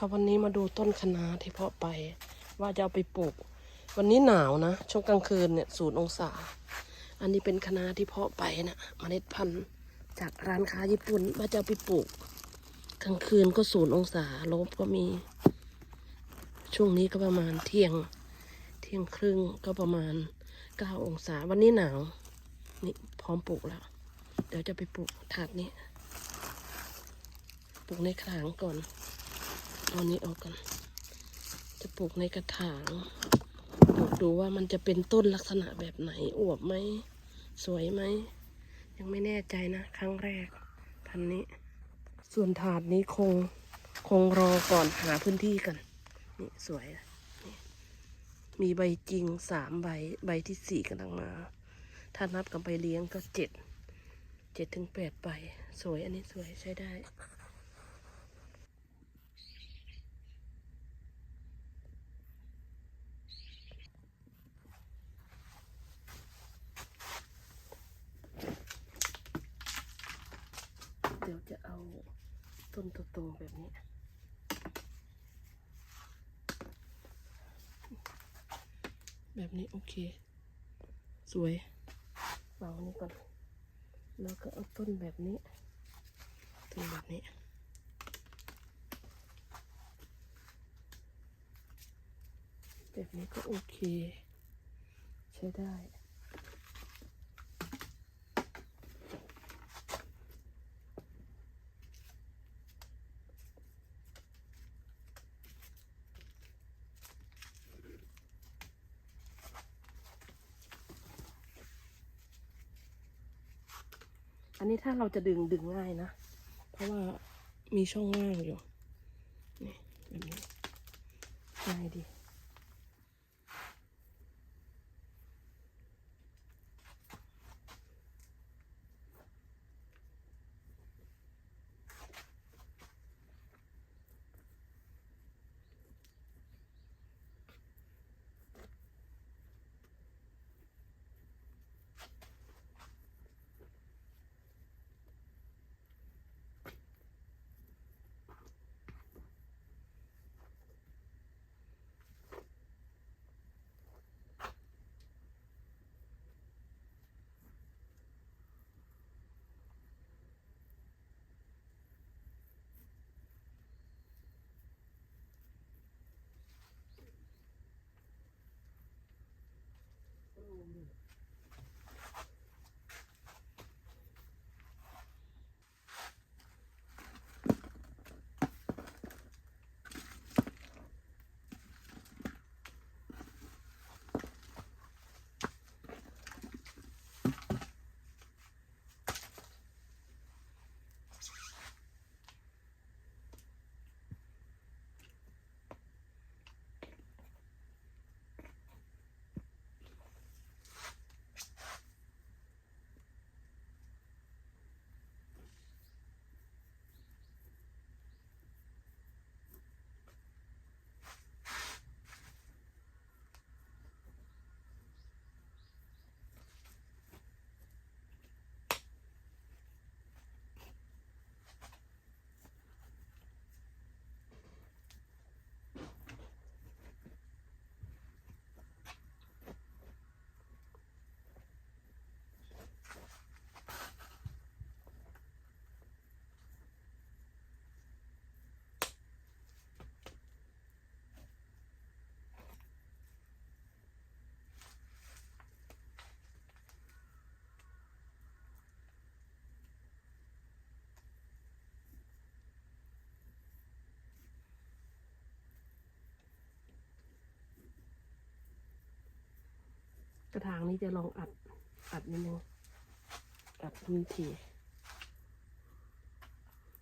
ค่ะวันนี้มาดูต้นคะน้าที่เพาะไป ว่าจะเอาไปปลูก วันนี้หนาวนะ ช่วงกลางคืนเนี่ยศูนย์องศา อันนี้เป็นคะน้าที่เพาะไปนะเมล็ดพันธุ์จากร้านค้าญี่ปุ่นว่าจะเอาไปปลูก กลางคืนก็ศูนย์องศาลบก็มี ช่วงนี้ก็ประมาณเที่ยง เที่ยงครึ่งก็ประมาณเก้าองศา วันนี้หนาว นี่พร้อมปลูกแล้ว เดี๋ยวจะไปปลูกถาดนี้ ปลูกในกระถางก่อน เอานี้ออกก่อนจะปลูกในกระถางปลูกดูว่ามันจะเป็นต้นลักษณะแบบไหนอวบไหม สวยไหม ยังไม่แน่ใจนะ ครั้งแรกพันนี้ ส่วนถาดนี้คงคงรอก่อนหาพื้นที่กัน นี่สวยนี่มีใบจริงสามใบ ใบที่สี่กำลังมา ถ้านับกับใบเลี้ยงก็เจ็ด เจ็ดถึงแปดใบ สวยอันนี้สวยใช้ได้ เดี๋ยวจะเอาต้นโตๆแบบนี้แบบนี้โอเค สวยวางอันนี้ก่อน แล้วก็เอาต้นแบบนี้ต้นแบบนี้ แบบนี้ก็โอเค ใช้ได้ อันนี้ถ้าเราจะดึงดึงง่ายนะ เพราะว่ามีช่องว่างอยู่นี่แบบนี้ง่ายดี ระถางนี้จะลองอัด อัดนิดนึง อัดพื้นที่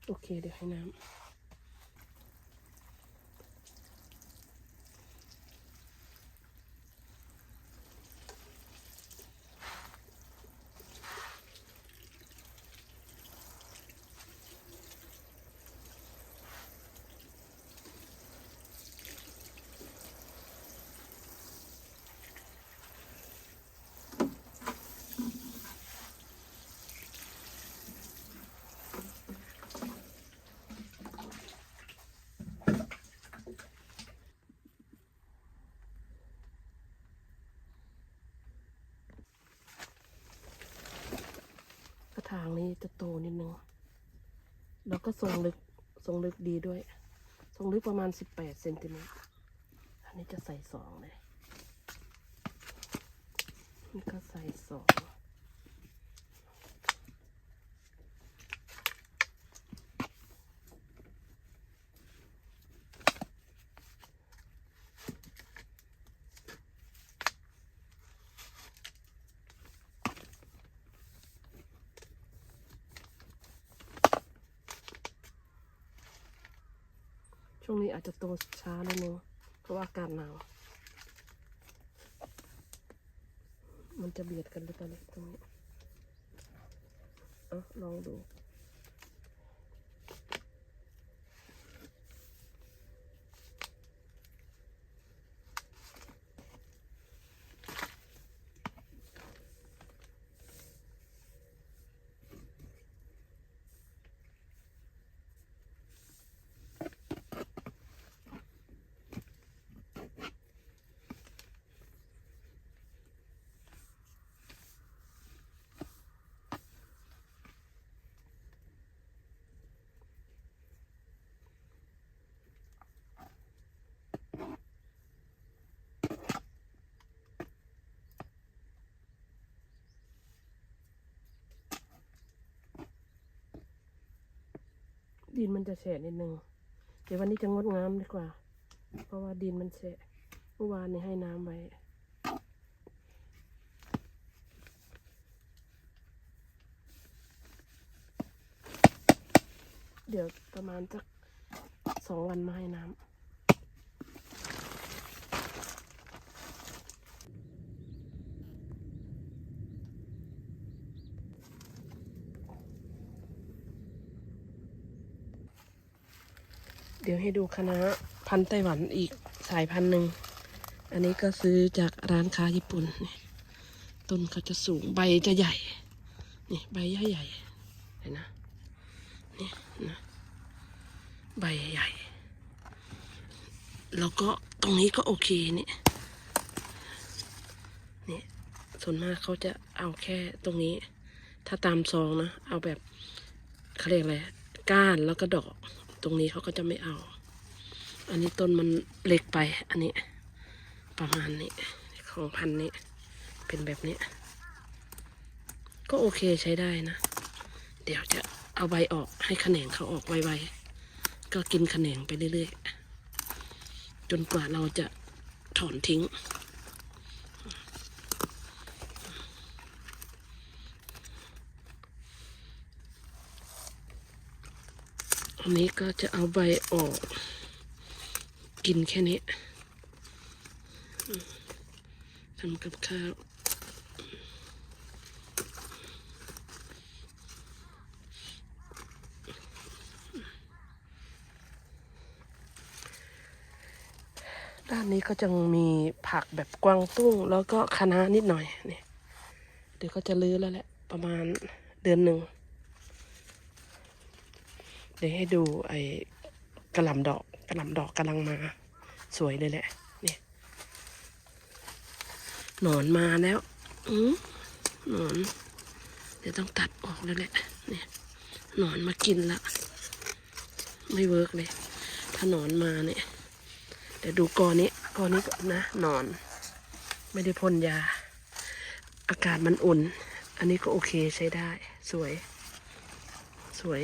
โอเคเดี๋ยวให้น้ำางนี้จะโตนิดนึง แล้วก็ทรงลึกทรงลึกดีด้วย ทรงลึกประมาณสิบแปดเซนติเมตร อันนี้จะใส่สองเลย นี่ก็ใส่สอง ช่วงนี้อาจจะโตช้าเล้วนึงเพราะว่าอากาศหนาว มันจะเบียดกันหรือเปล่าเนี่ยตรงนี้ เอาลองดู ดินมันจะแฉะนิดนึงเดี๋ยววันนี้จะงดงามดีกว่า เพราะว่าดินมันแฉะเมื่อวานนี้ให้น้ำไว้เดี๋ยวประมาณสักสองวันมาให้น้ำ เดี๋ยวให้ดูคณะพันไต้หวันอีกสายพันธุ์หนึ่ง อันนี้ก็ซื้อจากร้านค้าญี่ปุ่นนี่ต้นเขาจะสูงใบจะใหญ่ นี่ใบใหญ่ใหญ่เห็นนะนี่นะใบใหญ่ แล้วก็ตรงนี้ก็โอเคนี่นี่ส่วนมากเขาจะเอาแค่ตรงนี้ ถ้าตามซองนะ เอาแบบเขาเรียกอะไรก้านแล้วก็ดอก ตรงนี้เขาก็จะไม่เอา อันนี้ต้นมันเล็กไป อันนี้ ประมาณนี้ ของพันนี้ เป็นแบบนี้ ก็โอเคใช้ได้นะ เดี๋ยวจะเอาใบออกให้แขนงเขาออกไวๆ ก็กินแขนงไปเรื่อยๆ จนกว่าเราจะถอนทิ้ง อันนี้ก็จะเอาใบออก กินแค่นี้ทำกับข้าวด้านนี้ก็จะมีผักแบบกวางตุ้ง แล้วก็คะน้านิดหน่อยนี่เดี๋ยวก็จะลื้อแล้วแหละ ประมาณเดือนหนึ่ง เดี๋ยวให้ดูไอ้กระหล่ำดอกกระหล่ำดอกกำลังมา สวยเลยแหละนี่หนอนมาแล้วอืมหนอน เดี๋ยวต้องตัดออกแล้วแหละนี่หนอนมากินละ ไม่เวิร์กเลย ถ้าหนอนมาเนี่ย เดี๋ยวดูกอนี้กอนี้ก่อนนะหนอน ไม่ได้พ่นยา อากาศมันอุ่น อันนี้ก็โอเคใช้ได้ สวย สวย